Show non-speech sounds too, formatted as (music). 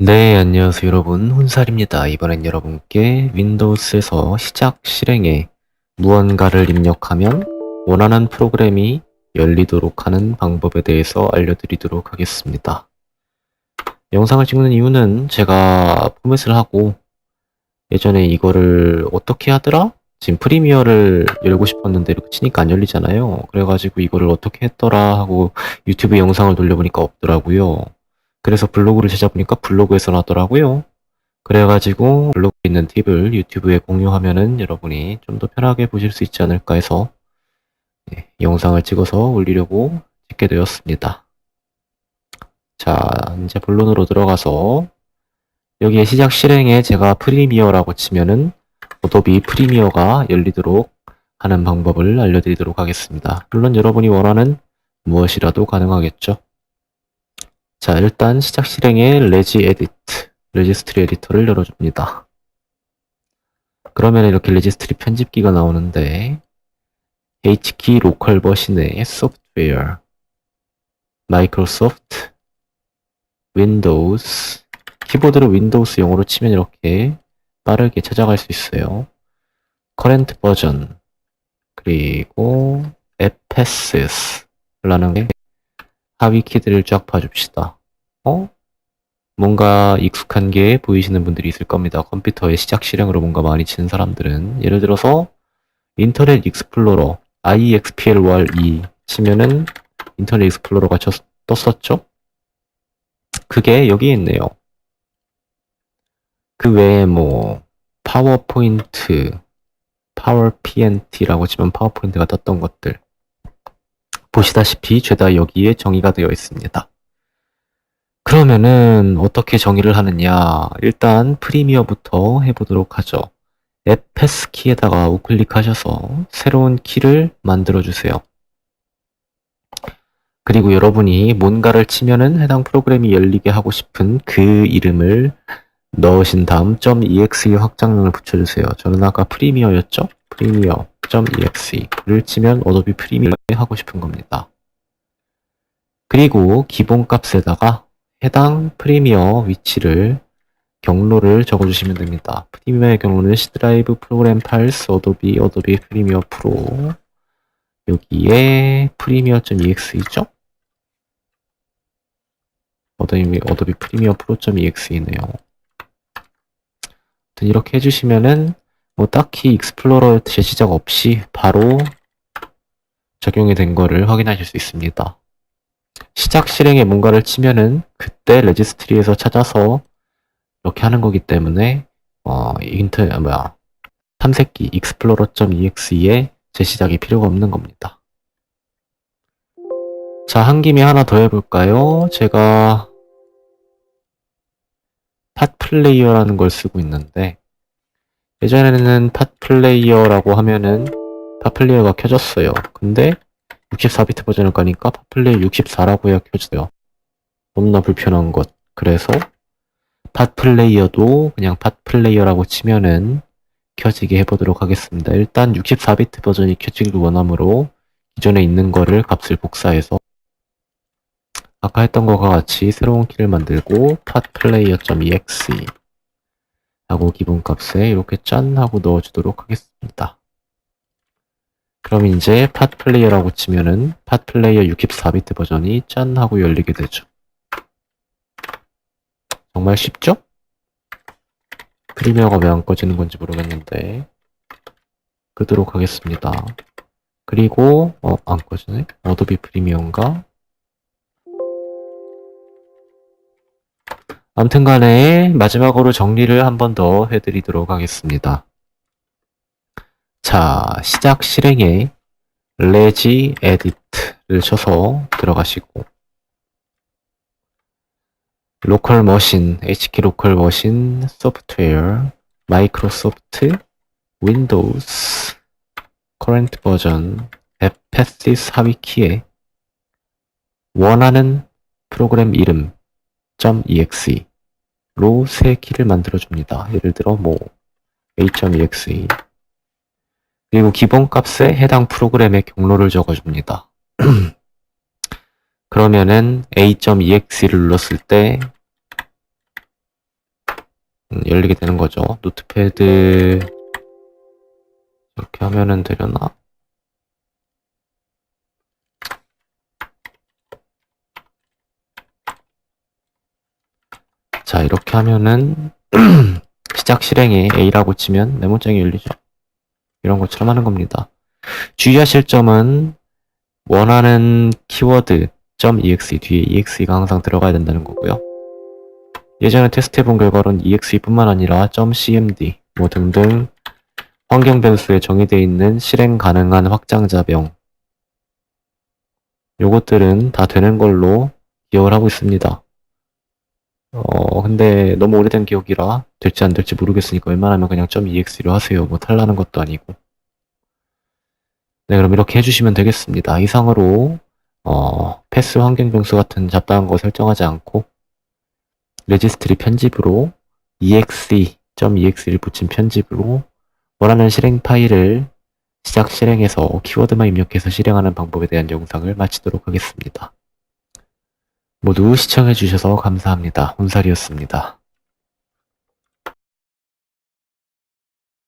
네, 안녕하세요 여러분. 혼살입니다. 이번엔 여러분께 윈도우스에서 시작 실행에 무언가를 입력하면 원하는 프로그램이 열리도록 하는 방법에 대해서 알려드리도록 하겠습니다. 영상을 찍는 이유는 제가 포맷을 하고 예전에 이거를 어떻게 하더라? 지금 프리미어를 열고 싶었는데 이렇게 치니까 안 열리잖아요. 그래가지고 이거를 어떻게 했더라 하고 유튜브 영상을 돌려보니까 없더라고요. 그래서 블로그를 찾아보니까 블로그에서 나더라고요. 그래가지고 블로그에 있는 팁을 유튜브에 공유하면은 여러분이 좀 더 편하게 보실 수 있지 않을까 해서 예, 영상을 찍어서 올리려고 찍게 되었습니다. 자, 이제 본론으로 들어가서 여기에 시작 실행에 제가 프리미어라고 치면은 어도비 프리미어가 열리도록 하는 방법을 알려드리도록 하겠습니다. 물론 여러분이 원하는 무엇이라도 가능하겠죠. 자, 일단 시작 실행에 레지 에디트, 레지스트리 에디터를 열어줍니다. 그러면 이렇게 레지스트리 편집기가 나오는데 H키 로컬 버신의 소프트웨어, 마이크로소프트, 윈도우스, 키보드를 윈도우스 용어로 치면 이렇게 빠르게 찾아갈 수 있어요. 커렌트 버전, 그리고 에페시스라는 게 하위 키들을 쫙 봐줍시다. 어? 뭔가 익숙한 게 보이시는 분들이 있을 겁니다. 컴퓨터의 시작 실행으로 뭔가 많이 치는 사람들은. 예를 들어서 인터넷 익스플로러 IEXPLR2 치면은 인터넷 익스플로러가 저, 떴었죠? 그게 여기에 있네요. 그 외에 뭐 파워포인트, 파워PNT라고 치면 파워포인트가 떴던 것들 보시다시피 죄다 여기에 정의가 되어 있습니다. 그러면은 어떻게 정의를 하느냐 일단 프리미어부터 해보도록 하죠. F패스 키에다가 우클릭하셔서 새로운 키를 만들어 주세요. 그리고 여러분이 뭔가를 치면은 해당 프로그램이 열리게 하고 싶은 그 이름을 넣으신 다음 .exe 확장명을 붙여주세요. 저는 아까 프리미어였죠? 프리미어.exe를 치면 어도비 프리미어 하고 싶은 겁니다. 그리고 기본 값에다가 해당 프리미어 위치를 경로를 적어주시면 됩니다. 프리미어의 경로는 C 드라이브 프로그램 파일스 어도비 어도비 프리미어 프로 여기에 프리미어.exe죠? 어도비 어도비 프리미어 프로.exe네요. 이렇게 해주시면은 뭐 딱히 익스플로러 제시작 없이 바로 적용이 된 거를 확인하실 수 있습니다. 시작 실행에 뭔가를 치면은 그때 레지스트리에서 찾아서 이렇게 하는 거기 때문에 어 인터 뭐야 탐색기 explorer.exe에 재시작이 필요가 없는 겁니다. 자, 한 김에 하나 더 해볼까요? 제가 팟 플레이어라는 걸 쓰고 있는데 예전에는 팟 플레이어라고 하면은 팟 플레이어가 켜졌어요. 근데 64비트 버전을 가니까 팟플레이 64라고 해야 켜져요. 너무나 불편한 것. 그래서 팟플레이어도 그냥 팟플레이어라고 치면은 켜지게 해보도록 하겠습니다. 일단 64비트 버전이 켜지길 원하므로 기존에 있는 거를 값을 복사해서 아까 했던 것과 같이 새로운 키를 만들고 팟플레이어.exe 하고 기본 값에 이렇게 짠 하고 넣어주도록 하겠습니다. 그럼 이제 팟 플레이어라고 치면은 팟 플레이어 64비트 버전이 짠 하고 열리게 되죠. 정말 쉽죠? 프리미어가 왜 안 꺼지는 건지 모르겠는데 끄도록 하겠습니다. 그리고 어 안 꺼지네? 어도비 프리미어인가? 아무튼 간에 마지막으로 정리를 한 번 더 해드리도록 하겠습니다. 자, 시작 실행에 레지 에디트를 쳐서 들어가시고 로컬 머신, HK 로컬 머신 소프트웨어, 마이크로소프트, 윈도우스, 커런트 버전, 에페시스 하위 키에 원하는 프로그램 이름 .exe 로새 키를 만들어 줍니다. 예를 들어 뭐 a.exe 그리고 기본 값에 해당 프로그램의 경로를 적어 줍니다. (clears throat) 그러면은 a.exe를 눌렀을 때 음, 열리게 되는 거죠. 노트패드 이렇게 하면은 되려나? 자, 이렇게 하면은 (clears throat) 시작 실행에 A라고 치면 메모장이 열리죠. 이런 것처럼 하는 겁니다. 주의하실 점은 원하는 키워드 .exe 뒤에 exe가 항상 들어가야 된다는 거고요. 예전에 테스트해본 결과로는 exe뿐만 아니라 .cmd 뭐 등등 환경 변수에 정의되어 있는 실행 가능한 확장자병 요것들은 다 되는 걸로 기억을 하고 있습니다. 어 근데 너무 오래된 기억이라 될지 안 될지 모르겠으니까 웬만하면 그냥 .exe로 하세요. 뭐 탈라는 것도 아니고. 네, 그럼 이렇게 해주시면 되겠습니다. 이상으로 어, 패스 환경 변수 같은 잡다한 거 설정하지 않고 레지스트리 편집으로 exe.exe를 붙인 편집으로 원하는 실행 파일을 시작 실행해서 키워드만 입력해서 실행하는 방법에 대한 영상을 마치도록 하겠습니다. 모두 시청해주셔서 감사합니다. 혼살이었습니다.